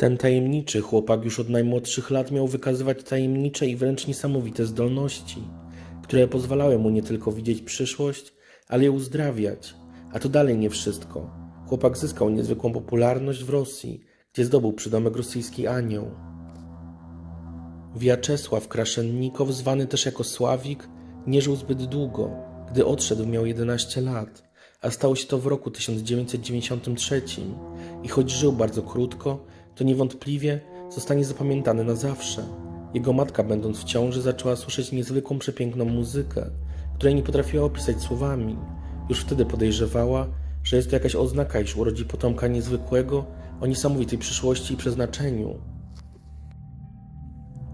Ten tajemniczy chłopak już od najmłodszych lat miał wykazywać tajemnicze i wręcz niesamowite zdolności, które pozwalały mu nie tylko widzieć przyszłość, ale i uzdrawiać. A to dalej nie wszystko. Chłopak zyskał niezwykłą popularność w Rosji, gdzie zdobył przydomek rosyjski anioł. Wiaczesław Kraszennikow, zwany też jako Sławik, nie żył zbyt długo. Gdy odszedł, miał 11 lat, a stało się to w roku 1993. I choć żył bardzo krótko, to niewątpliwie zostanie zapamiętany na zawsze. Jego matka, będąc w ciąży, zaczęła słyszeć niezwykłą, przepiękną muzykę, której nie potrafiła opisać słowami. Już wtedy podejrzewała, że jest to jakaś oznaka, iż urodzi potomka niezwykłego, o niesamowitej przyszłości i przeznaczeniu.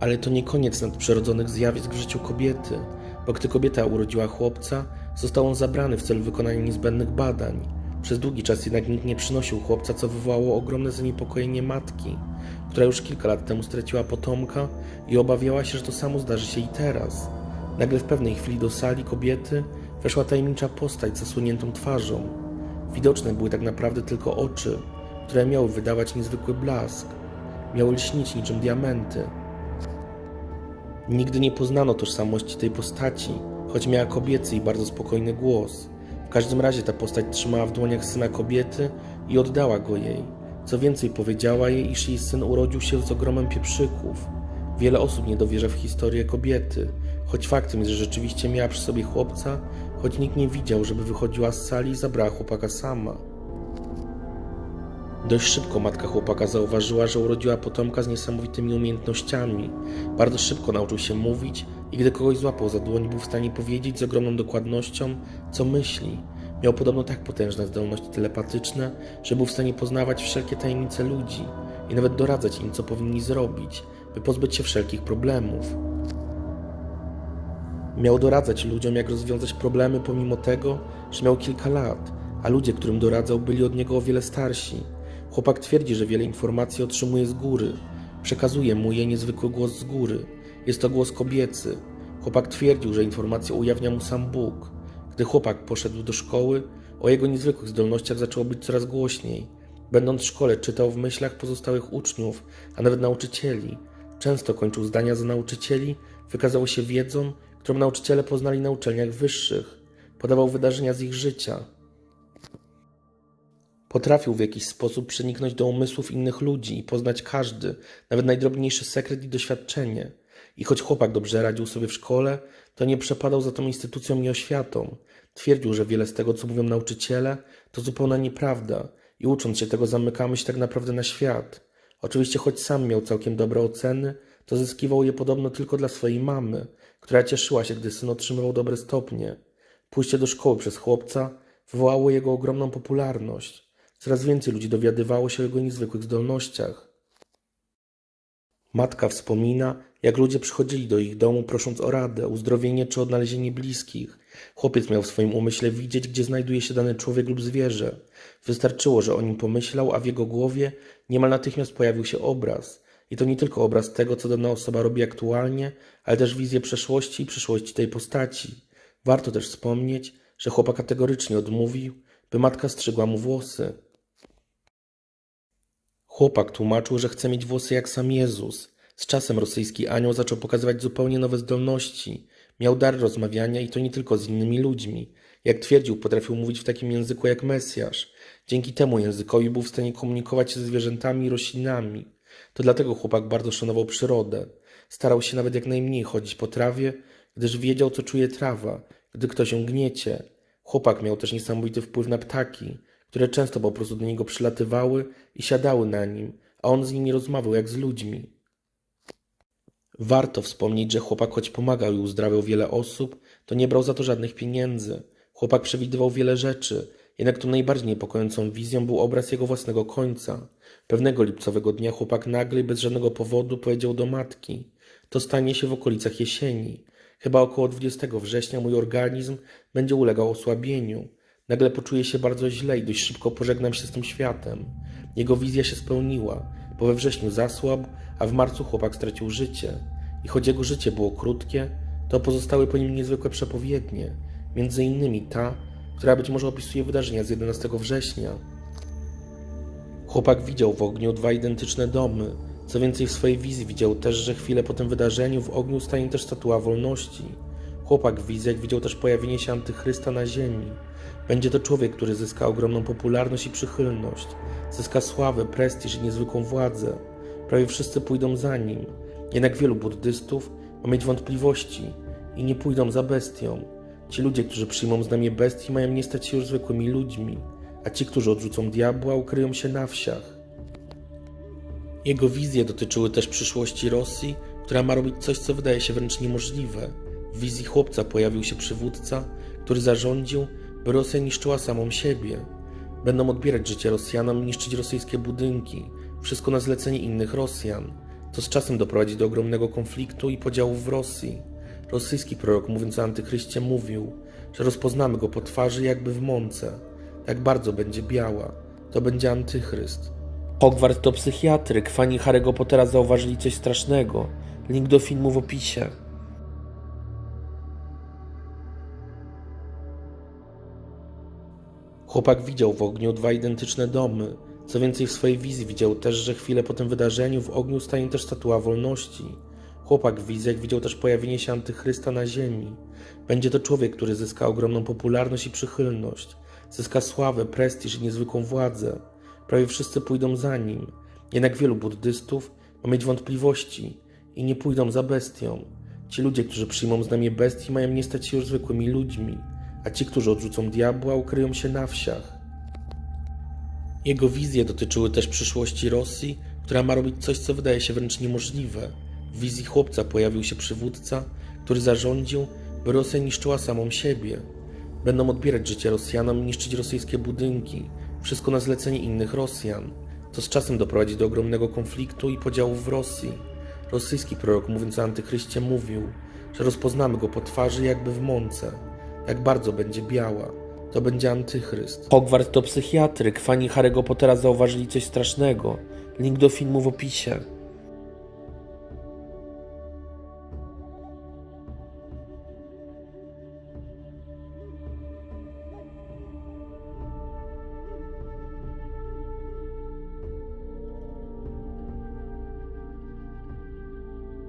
Ale to nie koniec nadprzyrodzonych zjawisk w życiu kobiety, bo gdy kobieta urodziła chłopca, został on zabrany w celu wykonania niezbędnych badań. Przez długi czas jednak nikt nie przynosił chłopca, co wywołało ogromne zaniepokojenie matki, która już kilka lat temu straciła potomka i obawiała się, że to samo zdarzy się i teraz. Nagle w pewnej chwili do sali kobiety weszła tajemnicza postać z zasłoniętą twarzą. Widoczne były tak naprawdę tylko oczy, które miały wydawać niezwykły blask. Miały lśnić niczym diamenty. Nigdy nie poznano tożsamości tej postaci, choć miała kobiecy i bardzo spokojny głos. W każdym razie ta postać trzymała w dłoniach syna kobiety i oddała go jej. Co więcej, powiedziała jej, iż jej syn urodził się z ogromem pieprzyków. Wiele osób nie dowierza w historię kobiety, choć faktem jest, że rzeczywiście miała przy sobie chłopca, choć nikt nie widział, żeby wychodziła z sali i zabrała chłopaka sama. Dość szybko matka chłopaka zauważyła, że urodziła potomka z niesamowitymi umiejętnościami. Bardzo szybko nauczył się mówić i gdy kogoś złapał za dłoń, był w stanie powiedzieć z ogromną dokładnością, co myśli. Miał podobno tak potężne zdolności telepatyczne, że był w stanie poznawać wszelkie tajemnice ludzi i nawet doradzać im, co powinni zrobić, by pozbyć się wszelkich problemów. Miał doradzać ludziom, jak rozwiązać problemy, pomimo tego, że miał kilka lat, a ludzie, którym doradzał, byli od niego o wiele starsi. Chłopak twierdzi, że wiele informacji otrzymuje z góry. Przekazuje mu je niezwykły głos z góry. Jest to głos kobiecy. Chłopak twierdził, że informacje ujawnia mu sam Bóg. Gdy chłopak poszedł do szkoły, o jego niezwykłych zdolnościach zaczęło być coraz głośniej. Będąc w szkole, czytał w myślach pozostałych uczniów, a nawet nauczycieli. Często kończył zdania za nauczycieli, wykazał się wiedzą, którą nauczyciele poznali na uczelniach wyższych. Podawał wydarzenia z ich życia. Potrafił w jakiś sposób przeniknąć do umysłów innych ludzi i poznać każdy, nawet najdrobniejszy sekret i doświadczenie. I choć chłopak dobrze radził sobie w szkole, to nie przepadał za tą instytucją i oświatą. Twierdził, że wiele z tego, co mówią nauczyciele, to zupełna nieprawda i ucząc się tego zamykamy się tak naprawdę na świat. Oczywiście, choć sam miał całkiem dobre oceny, to zyskiwał je podobno tylko dla swojej mamy, która cieszyła się, gdy syn otrzymywał dobre stopnie. Pójście do szkoły przez chłopca wywołało jego ogromną popularność. Coraz więcej ludzi dowiadywało się o jego niezwykłych zdolnościach. Matka wspomina, jak ludzie przychodzili do ich domu prosząc o radę, uzdrowienie czy odnalezienie bliskich. Chłopiec miał w swoim umyśle widzieć, gdzie znajduje się dany człowiek lub zwierzę. Wystarczyło, że o nim pomyślał, a w jego głowie niemal natychmiast pojawił się obraz. I to nie tylko obraz tego, co dana osoba robi aktualnie, ale też wizję przeszłości i przyszłości tej postaci. Warto też wspomnieć, że chłopak kategorycznie odmówił, by matka strzygła mu włosy. Chłopak tłumaczył, że chce mieć włosy jak sam Jezus. Z czasem rosyjski anioł zaczął pokazywać zupełnie nowe zdolności. Miał dar rozmawiania i to nie tylko z innymi ludźmi. Jak twierdził, potrafił mówić w takim języku jak Mesjasz. Dzięki temu językowi był w stanie komunikować się ze zwierzętami i roślinami. To dlatego chłopak bardzo szanował przyrodę. Starał się nawet jak najmniej chodzić po trawie, gdyż wiedział, co czuje trawa, gdy ktoś ją gniecie. Chłopak miał też niesamowity wpływ na ptaki, które często po prostu do niego przylatywały i siadały na nim, a on z nimi rozmawiał jak z ludźmi. Warto wspomnieć, że chłopak choć pomagał i uzdrawiał wiele osób, to nie brał za to żadnych pieniędzy. Chłopak przewidywał wiele rzeczy, jednak tą najbardziej niepokojącą wizją był obraz jego własnego końca. Pewnego lipcowego dnia chłopak nagle i bez żadnego powodu powiedział do matki: To stanie się w okolicach jesieni. Chyba około 20 września mój organizm będzie ulegał osłabieniu. Nagle poczuję się bardzo źle i dość szybko pożegnam się z tym światem. Jego wizja się spełniła, bo we wrześniu zasłabł, a w marcu chłopak stracił życie. I choć jego życie było krótkie, to pozostały po nim niezwykłe przepowiednie, między innymi ta, która być może opisuje wydarzenia z 11 września. Chłopak widział w ogniu dwa identyczne domy. Co więcej, w swojej wizji widział też, że chwilę po tym wydarzeniu w ogniu stanie też statua wolności. Chłopak w wizjach widział też pojawienie się antychrysta na ziemi. Będzie to człowiek, który zyska ogromną popularność i przychylność, zyska sławę, prestiż i niezwykłą władzę. Prawie wszyscy pójdą za nim. Jednak wielu buddystów ma mieć wątpliwości i nie pójdą za bestią. Ci ludzie, którzy przyjmą znamię bestii, mają nie stać się już zwykłymi ludźmi, a ci, którzy odrzucą diabła, ukryją się na wsiach. Jego wizje dotyczyły też przyszłości Rosji, która ma robić coś, co wydaje się wręcz niemożliwe. W wizji chłopca pojawił się przywódca, który zarządził, by Rosja niszczyła samą siebie. Będą odbierać życie Rosjanom, niszczyć rosyjskie budynki, wszystko na zlecenie innych Rosjan, co z czasem doprowadzi do ogromnego konfliktu i podziałów w Rosji. Rosyjski prorok, mówiąc o antychryście, mówił, że rozpoznamy go po twarzy jakby w mące. Jak bardzo będzie biała, to będzie antychryst. Hogwart to psychiatryk. Fani Harry'ego Pottera zauważyli coś strasznego. Link do filmu w opisie. Chłopak widział w ogniu dwa identyczne domy. Co więcej, w swojej wizji widział też, że chwilę po tym wydarzeniu w ogniu stanie też statua wolności. Chłopak w wizjach widział też pojawienie się antychrysta na ziemi. Będzie to człowiek, który zyska ogromną popularność i przychylność, zyska sławę, prestiż i niezwykłą władzę. Prawie wszyscy pójdą za nim. Jednak wielu buddystów ma mieć wątpliwości i nie pójdą za bestią. Ci ludzie, którzy przyjmą znamię bestii, mają nie stać się już zwykłymi ludźmi, a ci, którzy odrzucą diabła, ukryją się na wsiach. Jego wizje dotyczyły też przyszłości Rosji, która ma robić coś, co wydaje się wręcz niemożliwe. W wizji chłopca pojawił się przywódca, który zarządził, by Rosja niszczyła samą siebie. Będą odbierać życie Rosjanom, niszczyć rosyjskie budynki, wszystko na zlecenie innych Rosjan, co z czasem doprowadzi do ogromnego konfliktu i podziałów w Rosji. Rosyjski prorok, mówiąc o antychryście, mówił, że rozpoznamy go po twarzy jakby w mące. Jak bardzo będzie biała, to będzie antychryst. Hogwart to psychiatryk. Fani Harry'ego Pottera zauważyli coś strasznego. Link do filmu w opisie.